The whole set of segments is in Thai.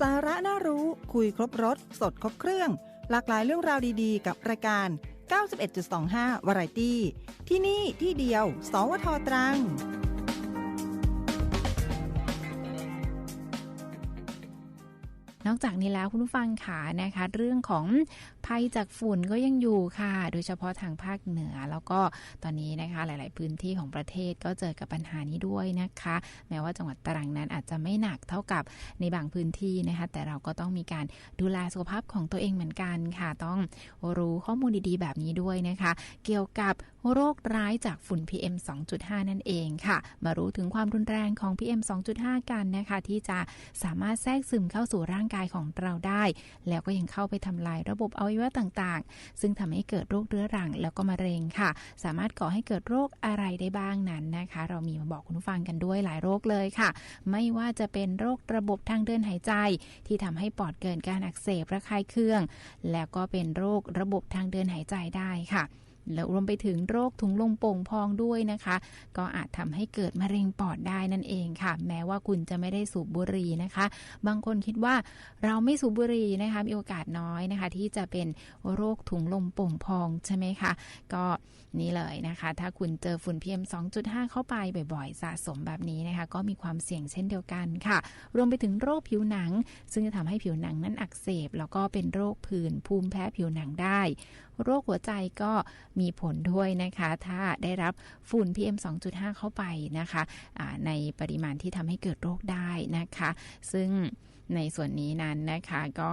สาระน่ารู้คุยครบรถ สดครบเครื่อง หลากหลายเรื่องราวดีๆ กับรายการ 91.25 วารายตี้ ที่นี่ที่เดียว สวทตรัง อกจากนี้แล้วคุณผู้ฟังค่ะนะคะ เรื่องของภัยจากฝุ่นก็ยังอยู่ค่ะ โดยเฉพาะทางภาคเหนือ แล้วก็ตอนนี้นะคะ หลาย ๆ พื้นที่ของประเทศก็เจอกับปัญหานี้ด้วยนะคะ แม้ว่าจังหวัดตรังนั้นอาจจะไม่หนักเท่ากับในบางพื้นที่นะคะ แต่เราก็ต้องมีการดูแลสุขภาพของตัวเองเหมือนกันค่ะ ต้องรู้ข้อมูลดี ๆ แบบนี้ด้วยนะคะ เกี่ยวกับ โรคร้ายจากฝุ่น PM 2.5 นั่นเองค่ะ มารู้ถึงความรุนแรงของ PM 2.5 กันนะคะ ที่จะสามารถแทรกซึมเข้าสู่ร่างกายของเราได้ แล้วก็ยังเข้าไปทำลายระบบอวัยวะต่างๆ ซึ่งทำให้เกิดโรคเรื้อรังแล้วก็มะเร็งค่ะ สามารถก่อให้เกิดโรคอะไรได้บ้างนั้นนะคะ เรามีมาบอกคุณผู้ฟังกันด้วยหลายโรคเลยค่ะ ไม่ว่าจะเป็นโรคระบบทางเดินหายใจ ที่ทำให้ปอดเกิดการอักเสบระคายเคือง แล้วก็เป็นโรคระบบทางเดินหายใจได้ค่ะ แล้วรวมไปถึงโรคถุงลมโป่งพองด้วยนะคะ ก็อาจทำให้เกิดมะเร็งปอดได้นั่นเองค่ะ แม้ว่าคุณจะไม่ได้สูบบุหรี่นะคะ บางคนคิดว่าเราไม่สูบบุหรี่นะคะมีโอกาสน้อยนะคะ ที่จะเป็นโรคถุงลมโป่งพองใช่ไหมคะก็นี่เลยนะคะ ถ้าคุณเจอฝุ่น PM 2.5 เข้าไปบ่อยๆ สะสมแบบนี้นะคะ ก็มีความเสี่ยงเช่นเดียวกันค่ะ รวมไปถึงโรคผิวหนัง ซึ่งจะทำให้ผิวหนังนั้นอักเสบ แล้วก็เป็นโรคผื่นภูมิแพ้ผิวหนังได้โรคหัวใจก็มีผลด้วยนะคะ ถ้าได้รับฝุ่น PM 2.5 เข้าไปนะคะะในปริมาณที่ทำให้เกิดโรคได้นะคะ ซึ่งในส่วนนี้นั้นนะคะก็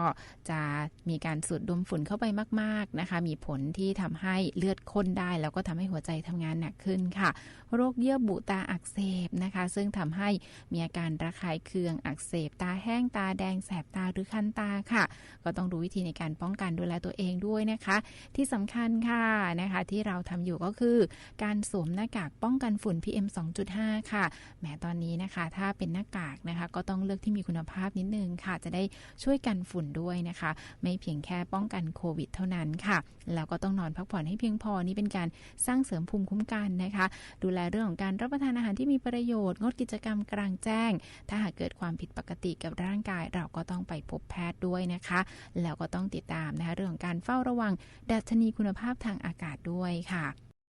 จะมีการสูดดมฝุ่นเข้าไปมาก ๆนะคะ มีผลที่ทำให้เลือดข้นได้ แล้วก็ทำให้หัวใจทำงานหนักขึ้นค่ะ โรคเยื่อบุตาอักเสบนะคะ ซึ่งทำให้มีอาการระคายเคืองอักเสบ ตาแห้งตาแดงแสบตาหรือคันตาค่ะ ก็ต้องดูวิธีในการป้องกันดูแลตัวเองด้วยนะคะที่สำคัญค่ะนะคะ ที่เราทำอยู่ก็คือ การสวมหน้ากากป้องกันฝุ่น PM 2.5 ค่ะแม้ตอนนี้นะคะ ถ้าเป็นหน้ากากนะคะ ก็ต้องเลือกที่มีคุณภาพนิดนึงค่ะ จะได้ช่วยกันฝุ่นด้วยนะคะ ไม่เพียงแค่ป้องกันโควิด เท่านั้นค่ะ แล้วก็ต้องนอนพักผ่อนให้เพียงพอนี่เป็นการสร้างเสริมภูมิคุ้มกันนะคะ ดูแลเรื่องของการรับประทานอาหารที่มีประโยชน์งดกิจกรรมกลางแจ้ง ถ้าหากเกิดความผิดปกติกับร่างกาย เราก็ต้องไปพบแพทย์ด้วยนะคะ แล้วก็ต้องติดตามนะคะ เรื่องของการเฝ้าระวังดัชนีคุณภาพทางอากาศด้วยค่ะ